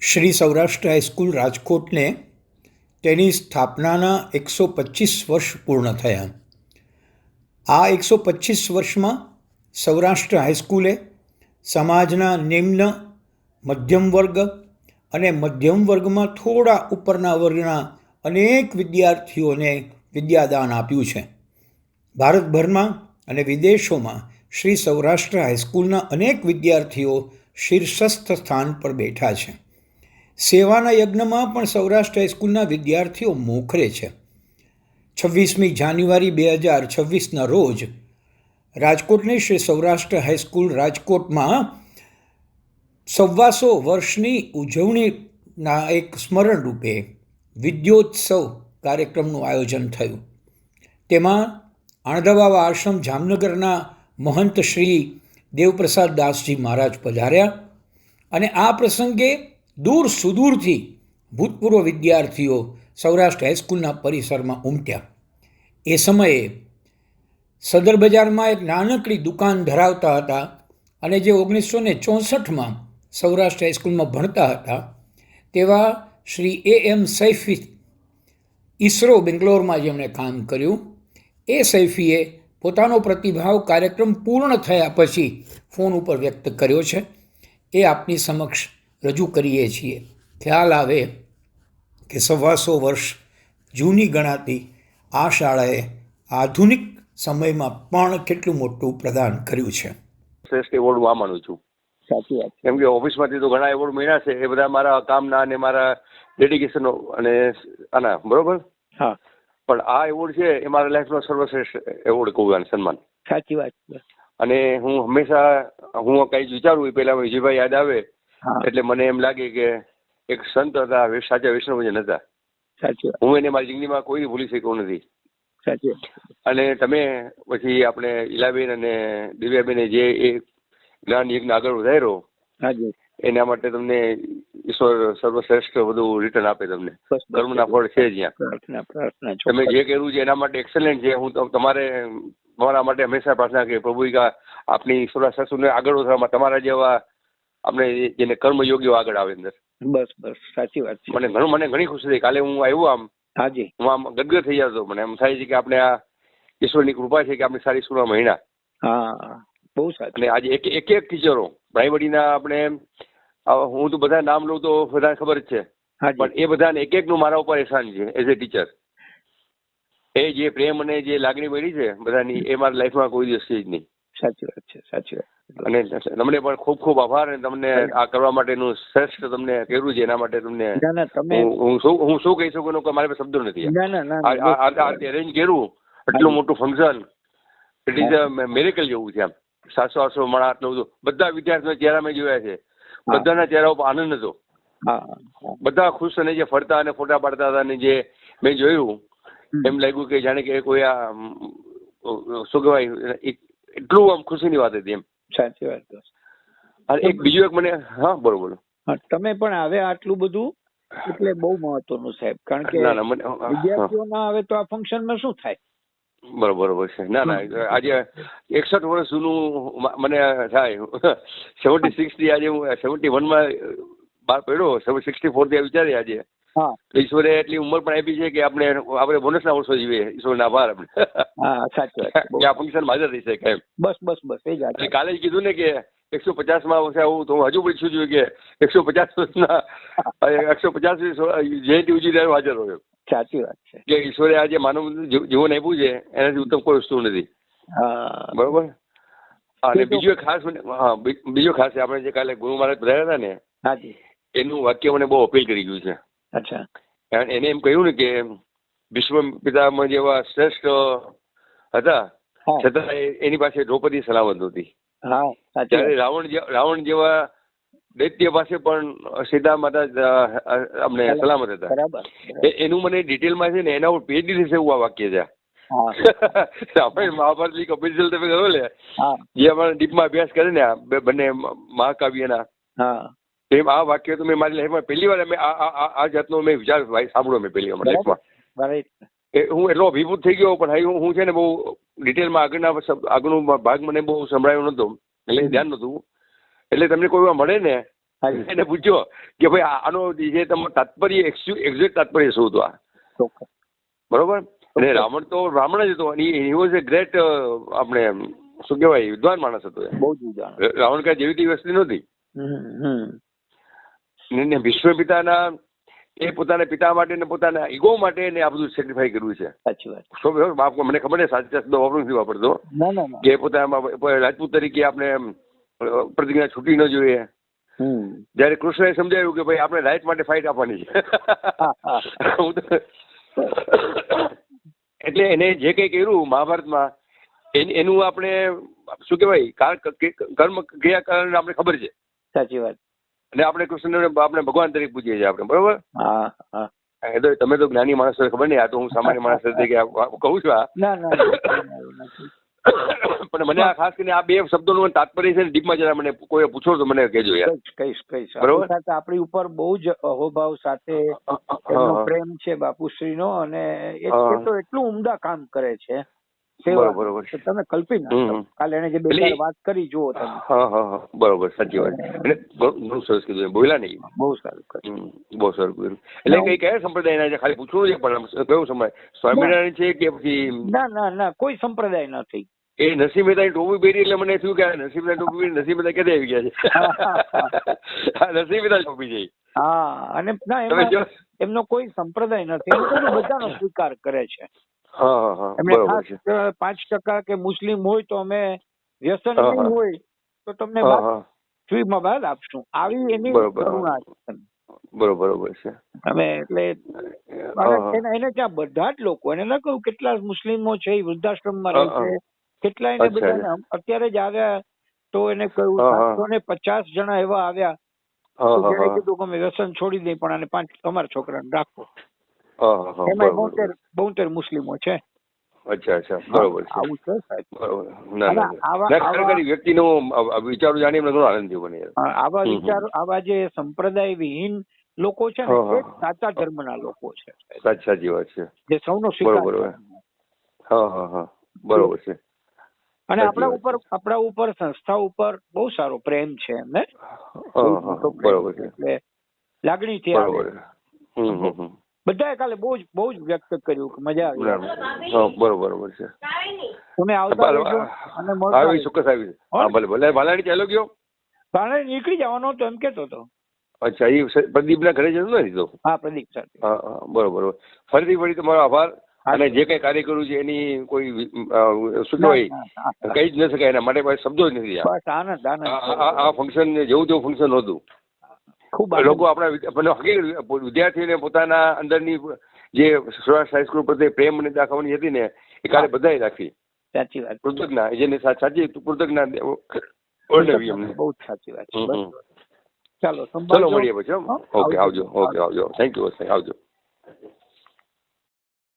Shri Saurashtra high school રાજકોટને તેની સ્થાપનાના એકસો પચીસ વર્ષ પૂર્ણ થયા. આ એકસો પચીસ વર્ષમાં સૌરાષ્ટ્ર હાઈસ્કૂલે સમાજના નિમ્ન, મધ્યમ વર્ગ અને મધ્યમ વર્ગમાં થોડા ઉપરના વર્ગના અનેક વિદ્યાર્થીઓને વિદ્યાદાન આપ્યું છે. ભારતભરમાં અને વિદેશોમાં શ્રી સૌરાષ્ટ્ર હાઈસ્કૂલના અનેક વિદ્યાર્થીઓ શીર્ષસ્થ સ્થાન પર બેઠા છે. સેવાના યજ્ઞમાં પણ સૌરાષ્ટ્ર હાઈસ્કૂલના વિદ્યાર્થીઓ મોખરે છે. છવ્વીસમી જાન્યુઆરી બે હજાર છવ્વીસના રોજ રાજકોટની શ્રી સૌરાષ્ટ્ર હાઈસ્કૂલ રાજકોટમાં સવ્વાસો વર્ષની ઉજવણીના એક સ્મરણ રૂપે વિદ્યોત્સવ કાર્યક્રમનું આયોજન થયું. તેમાં આણદવાવા આશ્રમ જામનગરના મહંત શ્રી દેવપ્રસાદ દાસજી મહારાજ પધાર્યા અને આ પ્રસંગે દૂર સુદૂરથી ભૂતપૂર્વ વિદ્યાર્થીઓ સૌરાષ્ટ્ર હાઈસ્કૂલના પરિસરમાં ઉમટ્યા. એ સમયે સદર બજારમાં એક નાનકડી દુકાન ધરાવતા હતા અને જે ઓગણીસો ને ચોસઠમાં સૌરાષ્ટ્ર હાઈસ્કૂલમાં ભણતા હતા, તેવા શ્રી એ એમ સૈફી ઈસરો બેંગ્લોરમાં જેમણે કામ કર્યું, એ સૈફીએ પોતાનો પ્રતિભાવ કાર્યક્રમ પૂર્ણ થયા પછી ફોન ઉપર વ્યક્ત કર્યો છે. એ આપની સમક્ષ રજૂ કરીએ છીએ. ખ્યાલ આવે કે સવાસો વર્ષ જૂની ગણાતી આ શાળાએ આધુનિક સમયમાં પણ કેટલું મોટું પ્રદાન કર્યું છે. શ્રેષ્ઠ એવોર્ડ હું માનું છું. સાચી વાત કેમ કે ઓફિસમાંથી તો ઘણા એવોર્ડ મળ્યા છે. એ બધા મારા કામના અને મારા ડેડિકેશનો અને આના બરોબર? હા. પણ આ એવોર્ડ છે એ મારા લાઈફનો સર્વશ્રેષ્ઠ એવોર્ડ કહું અને સન્માન. સાચી વાત અને હું હંમેશા હું કંઈ વિચારું એ પહેલાં વિજયભાઈ યાદ આવે એટલે મને એમ લાગે કે એક સંત હતા સાચા વૈષ્ણવજન હતા. હું એને મારી જિંદગીમાં કોઈ ભૂલી શક્યો નથી. અને તમે પછી આપણે ઈલાબેન અને દિવ્યાબેને જે એ જ્ઞાન યજ્ઞ આગળ વધાર્યો એના માટે તમને ઈશ્વર સર્વશ્રેષ્ઠ બધું રિટર્ન આપે તમને. કર્મના ફળ છે જ ત્યાં. પ્રાર્થના પ્રાર્થના તમે જે કર્યું છે એના માટે એક્સેલન્ટ છે. હું તમ- તમારે તમારા માટે હંમેશા પ્રાર્થના કરી પ્રભુ કા આપની ઈશ્વર સસુને આગળ વધારવામાં તમારા જેવા આપણે જેને કર્મયોગીઓ આગળ આવે અંદર. બસ બસ સાચી વાત છે. મને ઘણું મને ઘણી ખુશી થઈ. કાલે હું આવ્યો આમ. હાજી. હું આમ ગદગદ થઈ જતો. મને એમ થાય છે કે આપણે આ ઈશ્વરની કૃપા છે કે આપણે સારી સ્કૂલમાં મહિના. હા બહુ સાચું. અને આજે એક એક એક ટીચરો પ્રાઇમરીના આપણે હું તો બધા નામ લઉં તો બધા ખબર જ છે. પણ એ બધાને એક એકનું મારા ઉપર એહસાન છે એઝ એ ટીચર એ જે પ્રેમ અને જે લાગણી મળી છે બધાની એ મારા લાઈફમાં કોઈ દિવસ છે જ નહીં. સાચી વાત છે સાચી વાત. અને તમને પણ ખૂબ ખૂબ આભાર અને તમને આ કરવા માટેનું શ્રેષ્ઠ તમને કર્યું છે એના માટે તમને હું શું હું શું કહી શકું કે મારી પાસે શબ્દો નથી. આ અરેન્જ કર્યું. એટલું મોટું function it is a miracle જેવું છે આમ સાતસો આઠસો માણસ આટલું બધું. બધા વિદ્યાર્થીઓ ચહેરા મેં જોયા છે. બધાના ચહેરા ઉપર આનંદ હતો. બધા ખુશ અને જે ફરતા અને ફોટા પાડતા હતા અને જે મેં જોયું એમ લાગ્યું કે જાણે કે કોઈ આ શું કહેવાય એટલું આમ ખુશીની વાત હતી એમ. સાચી વાત છે. અને એક બીજું એક મને હા બરોબર બોલો. તમે પણ આવે આટલું બધું એટલે બહુ મહત્વનું સાહેબ કારણ કે ના ના મને વિદ્યાર્થીઓ ના આવે તો આ ફંક્શનમાં શું થાય? બરોબર બરોબર છે. ના ના આજે એકસઠ વર્ષ જૂનું મને થાય. સેવન્ટી સિક્સથી આજે હું સેવન્ટી વનમાં બહાર પડ્યો સિક્સટી ફોરથી વિચારી આજે. ઈશ્વરે એટલી ઉંમર પણ આપી છે કે આપણે આપણે બોનસના વર્ષો જીવીએ. ઈશ્વરના આભાર આપણે. હા સાચી વાત આ ફંક્શન હાજર થઈ શકે એમ. બસ બસ બસ એ જ કાલે જ કીધું ને કે એકસો પચાસમાં વર્ષે આવું તો હું હજુ પૂછ્યું છું કે એકસો પચાસ વર્ષના એકસો પચાસ જયંતિ ઉજવી હાજર રહ્યો. સાચી વાત છે. કે ઈશ્વરે આજે માનવ જીવન આપ્યું છે એનાથી ઉત્તમ કોઈ વસ્તુ નથી. બરોબર? અને બીજું એક ખાસ હા બીજું ખાસ આપણે જે કાલે ગુરુ મહારાજ પધાર્યા હતા ને એનું વાક્ય મને બહુ અપીલ કરી ગયું છે. અચ્છા. એને એમ કહ્યું ને કે ભીષ્મ પિતામહ જેવા શ્રેષ્ઠ હતા. છતાં એની પાસે દ્રૌપદી સલામત હતી ત્યારે રાવણ રાવણ જેવા દૈત્ય પાસે પણ સીતા માતા અમને સલામત. હતા. એનું મને ડિટેલમાં છે ને એના ઉપર પીએચડી થશે એવું આ વાક્ય છે. આપણે મહાભારત લીગ કપિલ તમે કહ્યું લે જે અમારા ડીપમાં અભ્યાસ કરે ને બંને મહાકાવ્યના. હા. એમ આ વાક્ય તો મેં મારી લાઈફમાં પહેલી વાર મેં આ જાતનો મેં વિચાર ભાઈ સાંભળ્યો મેં પહેલી વાર લાઈફમાં. એ હું એટલો અભિભૂત થઈ ગયો પણ હું છે ને બહુ ડિટેલમાં આગળના આગળનો ભાગ મને બહુ સંભળાયો નહોતો એટલે ધ્યાન નહોતું. એટલે તમને કોઈ મળે ને એને પૂછ્યો કે ભાઈ આનો જે તમારું તાત્પર્ય એક્ઝેક્ટ તાત્પર્ય શું હતું આ? બરોબર? અને રાવણ તો રાવણ જ હતો અને હી વોઝ એ ગ્રેટ આપણે શું કહેવાય વિદ્વાન માણસ હતો એ. બહુ જ રાવણ કાંઈ જેવી તેવી વસ્તુ નહોતી? ને- વિશ્વપિતાના એ પોતાના પિતા માટે ને પોતાના ઈગો માટે એને આ બધું સેક્રિફાઈ કર્યું છે. સાચી વાત. બાપ મને ખબર નહીં સાચી શબ્દો વાપરું નથી વાપરતો. ના ના ના. કે પોતાના રાજપૂત તરીકે આપણે પ્રતિજ્ઞા છૂટી ન જોઈએ. જયારે કૃષ્ણએ સમજાવ્યું કે ભાઈ આપણે રાઈટ માટે ફાઇટ આપવાની છે. એટલે એને જે કંઈ કર્યું મહાભારતમાં એનું આપણે શું કહેવાય કાર- કર્મ ક્રિયા કારણ આપણે ખબર છે. સાચી વાત. અને આપણે કૃષ્ણને આપણે ભગવાન તરીકે પૂજીએ છીએ આપણે બરોબર? હા હા. એ તો તમે તો જ્ઞાની માણસ ખબર નહીં આ તો હું સામાન્ય માણસ તરીકે કહું છું આ. પણ મને આ ખાસ કરીને આ બે શબ્દોનું તાત્પર્ય છે ડીપમાં જરા મને કોઈ પૂછો તો મને કહેજો યાર. કહીશ કહીશ બરોબર. સાથે આપણી ઉપર બહુ જ અહોભાવ સાથે. પ્રેમ છે બાપુશ્રીનો અને એ તો એટલું ઉમદા કામ કરે છે. સેવા. બરોબર. તમે કલ્પી ના. કાલે એને જે બે વાત કરી જુઓ તમે. હા હા બરોબર સાચી વાત. એટલે ઘણું સરસ કીધું બોલ્યા નહીં બહુ સારું બહુ સારું કીધું એટલે કઈ કયા સંપ્રદાયના છે? ખાલી પૂછવું છે પણ કયો સમય સ્વામિનારાયણ છે કે પછી ના ના ના કોઈ સંપ્રદાય નથી. એ નસીબ મહેતાની ટોપી પહેરી એટલે મને થયું કે નરસિંહ મહેતા ટોપી પહેરી નસીબ મહેતા ક્યાંથી આવી ગયા છે? નસીબ મહેતા ટોપી છે હા અને ના એમનો કોઈ સંપ્રદાય નથી. બધાનો સ્વીકાર કરે છે. ખાસ પાંચ ટકા કે મુસ્લિમ હોય તો અમે વ્યસન. હોય તો તમને ફ્રીમાં બાદ આપશું. આવી એની. કરુણા છે બરોબર છે. અમે એટલે એને ત્યાં બધા જ લોકો એને ના કહું કેટલા મુસ્લિમો છે એ વૃદ્ધાશ્રમમાં રહે છે. કેટલા એને બધા અત્યારે જ આવ્યા તો એને કહ્યું. સાતસો ને પચાસ જણા એવા આવ્યા કીધું કે અમે વ્યસન છોડી દઈ પણ આને પાંચ તમારા છોકરાને રાખો. એમાં બોતેર બોતેર મુસ્લિમો છે. અચ્છા અચ્છા બરોબર છે. આવું છે સાહેબ. બરોબર. ના અને ના ખરેખર વ્યક્તિનું વિચારો જાણી મને ઘણો આનંદ થયો મને આવા હમ, હમ. વિચારો આવા જે સંપ્રદાય વિહીન લોકો છે ને સાચા ધર્મના લોકો છે. સાચી વાત છે. જે સૌનો સ્વીકાર બરોબર, હા હા હા. બરોબર છે. અને આપણા ઉપર આપણા ઉપર સંસ્થા ઉપર બહુ સારો પ્રેમ છે એમને. બરોબર છે લાગણી બરોબર. હમ હમ હમ. બધાએ કાલે બહુ જ બહુ જ વ્યક્ત કર્યું કે મજા આવી. બરોબર. બરોબર છે. તમે આવતા અને આવી ચોક્કસ આવી. હા. ભલે ભલે. ભાલાણી ચાલો ગયો? ભાણે નીકળી જવાનો તો એમ કેતો હતો. અચ્છા એ પ્રદીપના ઘરે જતો નથી તો? હા પ્રદીપ સર હા હા બરોબર ફરીથી ફરી તમારો આભાર. અને જે કઈ કાર્ય કર્યું છે એની કોઈ અ, શું ના, કહેવાય? ના, કહી જ ન શકાય એના માટે શબ્દો જ નથી આ. ફંક્શન જેવું તેવું ફંક્શન નહોતું. ખૂબ. લોકો આપણા પણ હકીકત વિદ્યાર્થીઓને પોતાના અંદરની જે સૌરાષ્ટ્ર હાઈસ્કૂલ પ્રત્યે પ્રેમ અને દાખવણી હતી ને એ કાલે બધાએ રાખી. સાચી વાત. કૃતજ્ઞા જેને સાચી કૃતજ્ઞા વર્ણવી અમને બહુ સાચી વાત ચાલો ચલો મળીએ પછી ઓકે આવજો. આવજો ઓકે આવજો. થેન્ક યુ આવજો.